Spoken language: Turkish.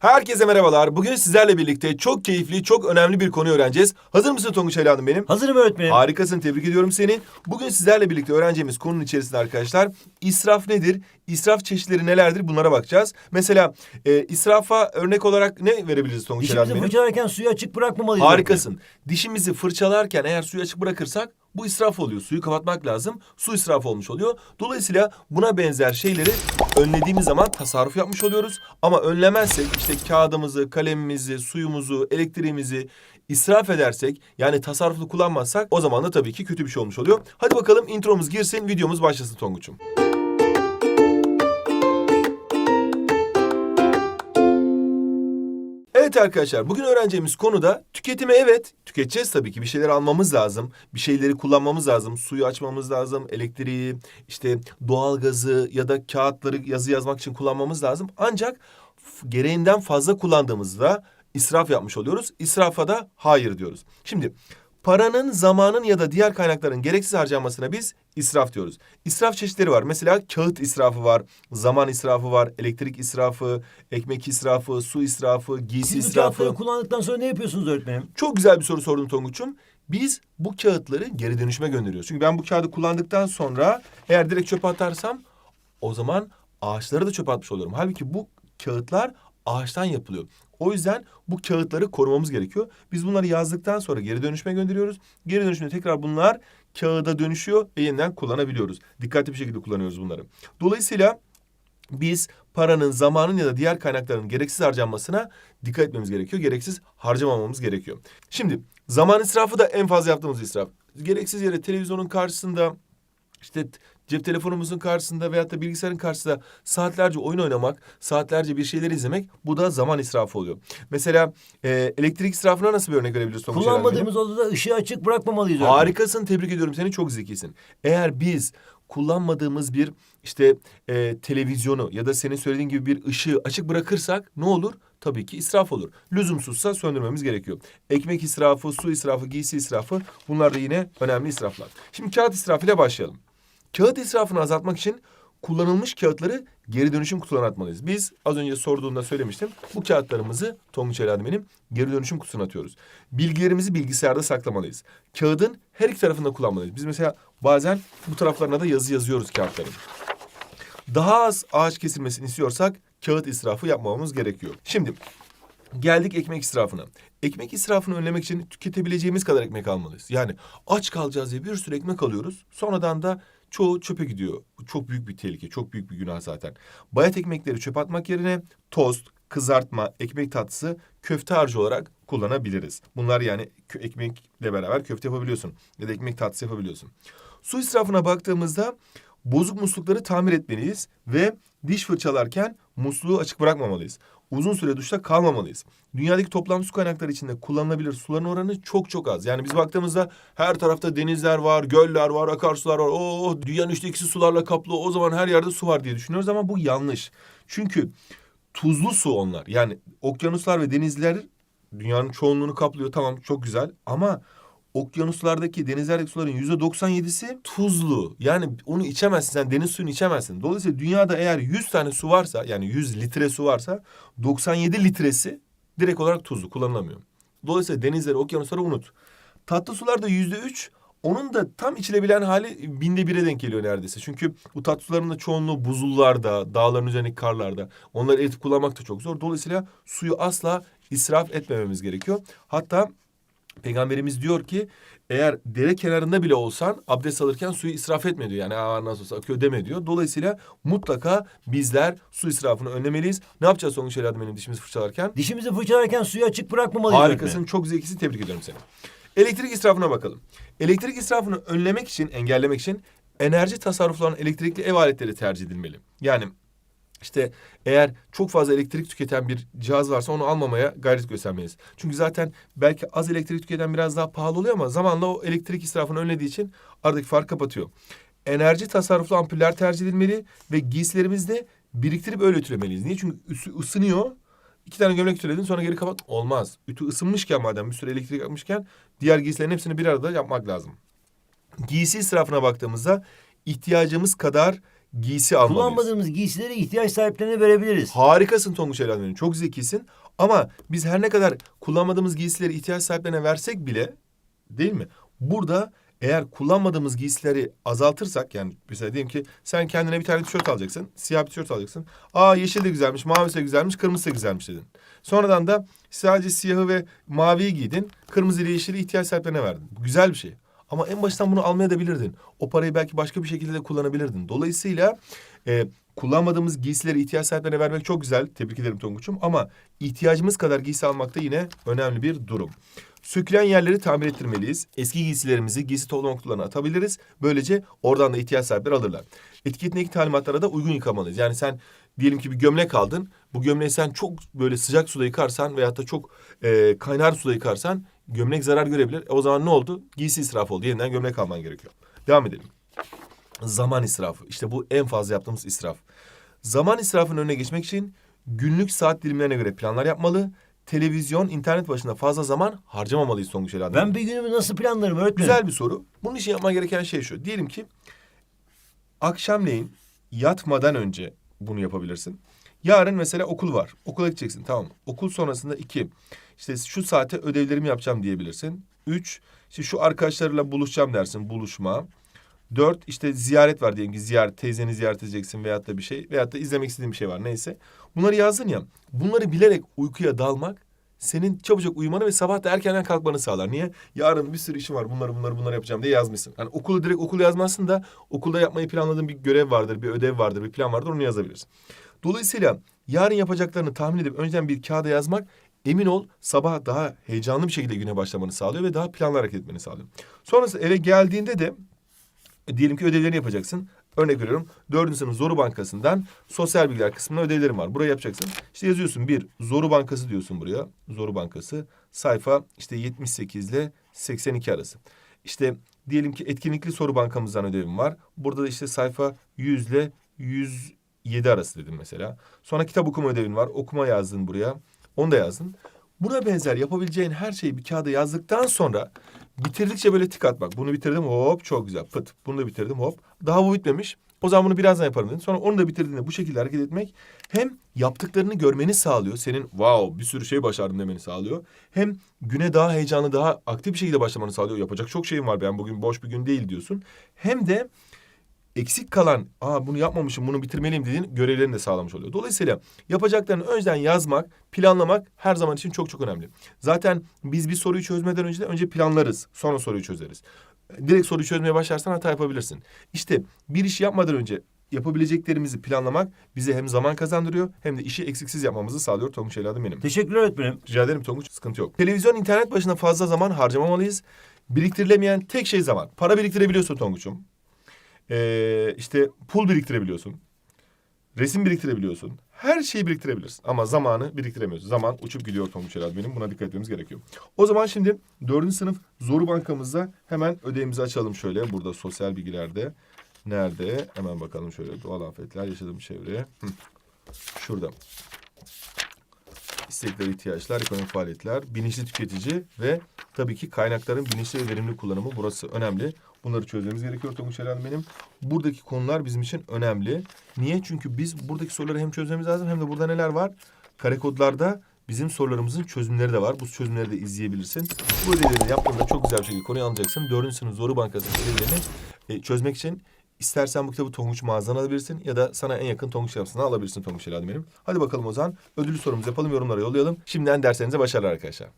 Herkese merhabalar. Bugün sizlerle birlikte çok keyifli, çok önemli bir konu öğreneceğiz. Hazır mısın Tonguç Ali Hanım benim? Hazırım öğretmenim. Harikasın, tebrik ediyorum seni. Bugün sizlerle birlikte öğreneceğimiz konunun içerisinde arkadaşlar israf nedir? İsraf çeşitleri nelerdir? Bunlara bakacağız. Mesela e, israfa örnek olarak ne verebiliriz Tonguç Ali Hanım Dişimizi benim? fırçalarken suyu açık bırakmamalıyız. Harikasın. Dişimizi fırçalarken eğer suyu açık bırakırsak bu israf oluyor. Suyu kapatmak lazım. Su israfı olmuş oluyor. Dolayısıyla buna benzer şeyleri önlediğimiz zaman tasarruf yapmış oluyoruz. Ama önlemezsek işte kağıdımızı, kalemimizi, suyumuzu, elektriğimizi israf edersek yani tasarruflu kullanmazsak o zaman da tabii ki kötü bir şey olmuş oluyor. Hadi bakalım intromuz girsin, videomuz başlasın Tonguç'um. Evet arkadaşlar bugün öğreneceğimiz konuda tüketime evet tüketeceğiz tabii ki bir şeyler almamız lazım. Bir şeyleri kullanmamız lazım. Suyu açmamız lazım. Elektriği işte doğalgazı ya da kağıtları yazı yazmak için kullanmamız lazım. Ancak gereğinden fazla kullandığımızda israf yapmış oluyoruz. İsrafa da hayır diyoruz. Şimdi paranın, zamanın ya da diğer kaynakların gereksiz harcanmasına biz israf diyoruz. İsraf çeşitleri var. Mesela kağıt israfı var, zaman israfı var, elektrik israfı, ekmek israfı, su israfı, giysi Siz bu israfı. kağıtları kullandıktan sonra ne yapıyorsunuz öğretmenim? Çok güzel bir soru sordun Tonguç'um. Biz bu kağıtları geri dönüşüme gönderiyoruz. Çünkü ben bu kağıdı kullandıktan sonra eğer direkt çöpe atarsam o zaman ağaçları da çöpe atmış oluyorum. Halbuki bu kağıtlar ağaçtan yapılıyor. O yüzden bu kağıtları korumamız gerekiyor. Biz bunları yazdıktan sonra geri dönüşüme gönderiyoruz. Geri dönüşümde tekrar bunlar kağıda dönüşüyor ve yeniden kullanabiliyoruz. Dikkatli bir şekilde kullanıyoruz bunları. Dolayısıyla biz paranın, zamanın ya da diğer kaynakların gereksiz harcanmasına dikkat etmemiz gerekiyor. Gereksiz harcamamamız gerekiyor. Şimdi zaman israfı da en fazla yaptığımız israf. Gereksiz yere televizyonun karşısında işte cep telefonumuzun karşısında veyahut da bilgisayarın karşısında saatlerce oyun oynamak, saatlerce bir şeyler izlemek bu da zaman israfı oluyor. Mesela e, elektrik israfına nasıl bir örnek verebiliriz? Benim? Kullanmadığımız odada ışığı açık bırakmamalıyız. Harikasın, tebrik ediyorum seni, çok zekisin. Eğer biz kullanmadığımız bir işte e, televizyonu ya da senin söylediğin gibi bir ışığı açık bırakırsak ne olur? Tabii ki israf olur. Lüzumsuzsa söndürmemiz gerekiyor. Ekmek israfı, su israfı, giysi israfı bunlar da yine önemli israflar. Şimdi kağıt israfıyla başlayalım. Kağıt israfını azaltmak için kullanılmış kağıtları geri dönüşüm kutularına atmalıyız. Biz az önce sorduğunda söylemiştim. Bu kağıtlarımızı Tonguç Eladi benim geri dönüşüm kutusuna atıyoruz. Bilgilerimizi bilgisayarda saklamalıyız. Kağıdın her iki tarafında kullanmalıyız. Biz mesela bazen bu taraflarına da yazı yazıyoruz kağıtların. Daha az ağaç kesilmesini istiyorsak kağıt israfı yapmamamız gerekiyor. Şimdi Geldik ekmek israfına. Ekmek israfını önlemek için tüketebileceğimiz kadar ekmek almalıyız. Yani aç kalacağız diye bir sürü ekmek alıyoruz. Sonradan da çoğu çöpe gidiyor. Bu çok büyük bir tehlike, çok büyük bir günah zaten. Bayat ekmekleri çöpe atmak yerine tost, kızartma, ekmek tatlısı, köfte harcı olarak kullanabiliriz. Bunlar yani ekmekle beraber köfte yapabiliyorsun ya da ekmek tatlısı yapabiliyorsun. Su israfına baktığımızda bozuk muslukları tamir etmeliyiz ve diş fırçalarken musluğu açık bırakmamalıyız. Uzun süre duşta kalmamalıyız. Dünyadaki toplam su kaynakları içinde kullanılabilir suların oranı çok çok az. Yani biz baktığımızda her tarafta denizler var, göller var, akarsular var. Oo, dünyanın üçte ikisi sularla kaplı. O zaman her yerde su var diye düşünüyoruz ama bu yanlış. Çünkü tuzlu su onlar. Yani okyanuslar ve denizler dünyanın çoğunluğunu kaplıyor. Tamam çok güzel ama okyanuslardaki denizlerdeki suların yüzde 97'si tuzlu. Yani onu içemezsin sen deniz suyunu içemezsin. Dolayısıyla dünyada eğer 100 tane su varsa yani 100 litre su varsa 97 litresi direkt olarak tuzlu kullanılamıyor. Dolayısıyla denizleri okyanusları unut. Tatlı sularda yüzde üç onun da tam içilebilen hali binde bire denk geliyor neredeyse. Çünkü bu tatlı suların da çoğunluğu buzullarda, dağların üzerindeki karlarda. Onları eritip kullanmak da çok zor. Dolayısıyla suyu asla israf etmememiz gerekiyor. Hatta Peygamberimiz diyor ki eğer dere kenarında bile olsan abdest alırken suyu israf etme diyor. Yani Aa, nasıl olsa akıyor deme diyor. Dolayısıyla mutlaka bizler su israfını önlemeliyiz. Ne yapacağız sonuç benim dişimizi fırçalarken? Dişimizi fırçalarken suyu açık bırakmamalıyız Harikasın, çok zekisin. Tebrik ediyorum seni. Elektrik israfına bakalım. Elektrik israfını önlemek için, engellemek için enerji tasarruflanan elektrikli ev aletleri tercih edilmeli. Yani işte eğer çok fazla elektrik tüketen bir cihaz varsa onu almamaya gayret göstermeliyiz. Çünkü zaten belki az elektrik tüketen biraz daha pahalı oluyor ama zamanla o elektrik israfını önlediği için aradaki fark kapatıyor. Enerji tasarruflu ampuller tercih edilmeli ve giysilerimizi de biriktirip öyle ütülemeliyiz. Niye? Çünkü ısınıyor. İki tane gömlek ütüledin sonra geri kapat. Olmaz. Ütü ısınmışken madem bir sürü elektrik yapmışken diğer giysilerin hepsini bir arada yapmak lazım. Giysi israfına baktığımızda ihtiyacımız kadar giysi almalıyız. Kullanmadığımız giysileri ihtiyaç sahiplerine verebiliriz. Harikasın Tonguç benim. Çok zekisin. Ama biz her ne kadar kullanmadığımız giysileri ihtiyaç sahiplerine versek bile değil mi? Burada eğer kullanmadığımız giysileri azaltırsak yani mesela diyelim ki sen kendine bir tane tişört alacaksın. Siyah bir tişört alacaksın. Aa yeşil de güzelmiş, mavisi de güzelmiş, kırmızısı da güzelmiş dedin. Sonradan da sadece siyahı ve maviyi giydin. Kırmızı ile yeşili ihtiyaç sahiplerine verdin. Bu güzel bir şey. Ama en baştan bunu almaya da bilirdin. O parayı belki başka bir şekilde de kullanabilirdin. Dolayısıyla e, kullanmadığımız giysileri ihtiyaç sahiplerine vermek çok güzel. Tebrik ederim Tonguç'um. Ama ihtiyacımız kadar giysi almak da yine önemli bir durum. Sökülen yerleri tamir ettirmeliyiz. Eski giysilerimizi giysi toplama kutularına atabiliriz. Böylece oradan da ihtiyaç sahipleri alırlar. Etiketindeki talimatlara da uygun yıkamalıyız. Yani sen diyelim ki bir gömlek aldın. Bu gömleği sen çok böyle sıcak suda yıkarsan veyahut da çok e, kaynar suda yıkarsan gömlek zarar görebilir. E, o zaman ne oldu? Giysi israfı oldu. Yeniden gömlek alman gerekiyor. Devam edelim. Zaman israfı. İşte bu en fazla yaptığımız israf. Zaman israfının önüne geçmek için günlük saat dilimlerine göre planlar yapmalı. Televizyon, internet başında fazla zaman harcamamalıyız sonuç olarak. Ben bir günümü nasıl planlarım öğretmenim? Güzel bir soru. Bunun için yapman gereken şey şu. Diyelim ki akşamleyin yatmadan önce bunu yapabilirsin. Yarın mesela okul var. Okula gideceksin tamam? Okul sonrasında iki. İşte şu saate ödevlerimi yapacağım diyebilirsin. Üç, işte şu arkadaşlarla buluşacağım dersin. Buluşma. Dört, işte ziyaret var diyelim ki ziyaret, teyzeni ziyaret edeceksin veyahut da bir şey. Veyahut da izlemek istediğin bir şey var neyse. Bunları yazdın ya. Bunları bilerek uykuya dalmak senin çabucak uyumanı ve sabah da erkenden kalkmanı sağlar. Niye? Yarın bir sürü işim var. Bunları bunları bunları yapacağım diye yazmışsın. Yani okulu direkt okul yazmazsın da okulda yapmayı planladığın bir görev vardır, bir ödev vardır, bir plan vardır onu yazabilirsin. Dolayısıyla yarın yapacaklarını tahmin edip önceden bir kağıda yazmak emin ol sabah daha heyecanlı bir şekilde güne başlamanı sağlıyor ve daha planlı hareket etmeni sağlıyor. Sonrasında eve geldiğinde de e, diyelim ki ödevlerini yapacaksın. Örnek veriyorum. Dördüncü sınıf Zoru Bankası'ndan sosyal bilgiler kısmında ödevlerim var. Buraya yapacaksın. İşte yazıyorsun bir Zoru Bankası diyorsun buraya. Zoru Bankası. Sayfa işte 78 ile 82 arası. İşte diyelim ki etkinlikli soru bankamızdan ödevim var. Burada da işte sayfa 100 ile 107 arası dedim mesela. Sonra kitap okuma ödevin var. Okuma yazdın buraya. Onu da yazdın. Buna benzer yapabileceğin her şeyi bir kağıda yazdıktan sonra bitirdikçe böyle tik atmak. Bunu bitirdim hop çok güzel pıt. Bunu da bitirdim hop. Daha bu bitmemiş. O zaman bunu birazdan yaparım dedin. Sonra onu da bitirdiğinde bu şekilde hareket etmek hem yaptıklarını görmeni sağlıyor. Senin wow bir sürü şey başardım demeni sağlıyor. Hem güne daha heyecanlı, daha aktif bir şekilde başlamanı sağlıyor. Yapacak çok şeyim var ben bugün boş bir gün değil diyorsun. Hem de eksik kalan, aa bunu yapmamışım, bunu bitirmeliyim dediğin görevlerini de sağlamış oluyor. Dolayısıyla yapacaklarını önceden yazmak, planlamak her zaman için çok çok önemli. Zaten biz bir soruyu çözmeden önce de önce planlarız, sonra soruyu çözeriz. Direkt soruyu çözmeye başlarsan hata yapabilirsin. İşte bir işi yapmadan önce yapabileceklerimizi planlamak bize hem zaman kazandırıyor hem de işi eksiksiz yapmamızı sağlıyor. Tonguç evladım benim. Teşekkürler öğretmenim. Rica ederim Tonguç sıkıntı yok. Televizyon internet başına fazla zaman harcamamalıyız. Biriktirilemeyen tek şey zaman. Para biriktirebiliyorsun Tonguç'um. Ee, işte pul biriktirebiliyorsun. Resim biriktirebiliyorsun. Her şeyi biriktirebilirsin. Ama zamanı biriktiremiyorsun. Zaman uçup gidiyor Tonguç herhalde benim. Buna dikkat etmemiz gerekiyor. O zaman şimdi dördüncü sınıf Zoru Bankamızda hemen ödevimizi açalım şöyle. Burada sosyal bilgilerde. Nerede? Hemen bakalım şöyle. Doğal afetler, yaşadığım çevre. Şurada. İstekler, ihtiyaçlar, ekonomik faaliyetler, bilinçli tüketici ve tabii ki kaynakların bilinçli ve verimli kullanımı burası önemli. Bunları çözmemiz gerekiyor Tonguç Helal benim. Buradaki konular bizim için önemli. Niye? Çünkü biz buradaki soruları hem çözmemiz lazım hem de burada neler var? Kare kodlarda bizim sorularımızın çözümleri de var. Bu çözümleri de izleyebilirsin. Bu ödevlerini yaptığında çok güzel bir şekilde konuyu anlayacaksın. Dördüncü sınıf Zoru Bankası'nın ödevlerini e, çözmek için istersen bu kitabı Tonguç mağazadan alabilirsin ya da sana en yakın Tonguç yapısından alabilirsin Tonguç Helal benim. Hadi bakalım o zaman ödüllü sorumuzu yapalım yorumlara yollayalım. Şimdiden derslerinize başarılar arkadaşlar.